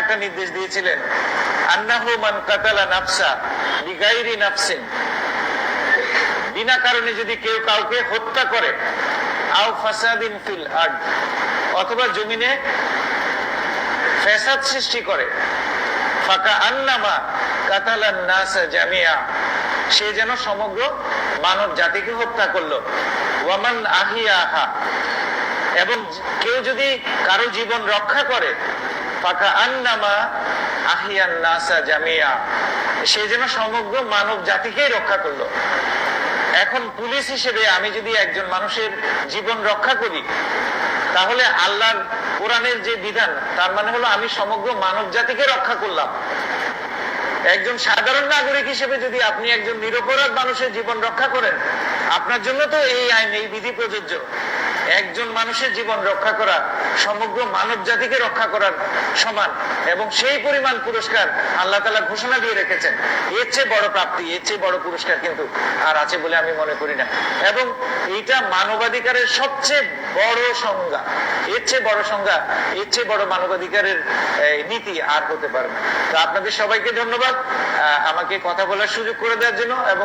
একটা নির্দেশ দিয়েছিলেন, আন্নাহু মান কাতালা নাফসা বিগাইরি নাফসিন। বিনা কারণে যদি কেউ কাউকে হত্যা করে, আও ফাসাদিন ফিল আর্ড অথবা জমিনে ফ্যাসাদ সৃষ্টি করে আন্নামা কাতালান নাসা জামিয়া, সে যেন সমগ্র মানব জাতিকে হত্যা করল। ওয়ামান আহিয়া আহা এবং কেউ যদি কারও জীবন রক্ষা করে সে যেন সমগ্র মানব জাতিকেই রক্ষা করল। এখন পুলিশ হিসেবে আমি যদি একজন মানুষের জীবন রক্ষা করি, তাহলে আল্লাহর কোরআনের যে বিধান, তার মানে হলো আমি সমগ্র মানব জাতিকে রক্ষা করলাম। একজন সাধারণ নাগরিক হিসেবে যদি আপনি একজন নিরপরাধ মানুষের জীবন রক্ষা করেন, আপনার জন্য তো এই আইন, এই বিধি প্রযোজ্য। একজন মানুষের জীবন রক্ষা করা, সমগ্র মানব জাতিকে রক্ষা করার সমান এবং সেই পরিমাণ পুরস্কার আল্লাহ তালা ঘোষণা দিয়ে রেখেছেন। এর চেয়ে বড় প্রাপ্তি, এর চেয়ে বড় পুরস্কার কিন্তু আর আছে বলে আমি মনে করি না। এবং এইটা মানবাধিকারের সবচেয়ে বড় সংজ্ঞা। এর চেয়ে বড় সংজ্ঞা, এর চেয়ে বড় মানবাধিকারের নীতি আর হতে পারে তো আপনাদের সবাইকে ধন্যবাদ আমাকে কথা বলার সুযোগ করে দেওয়ার জন্য এবং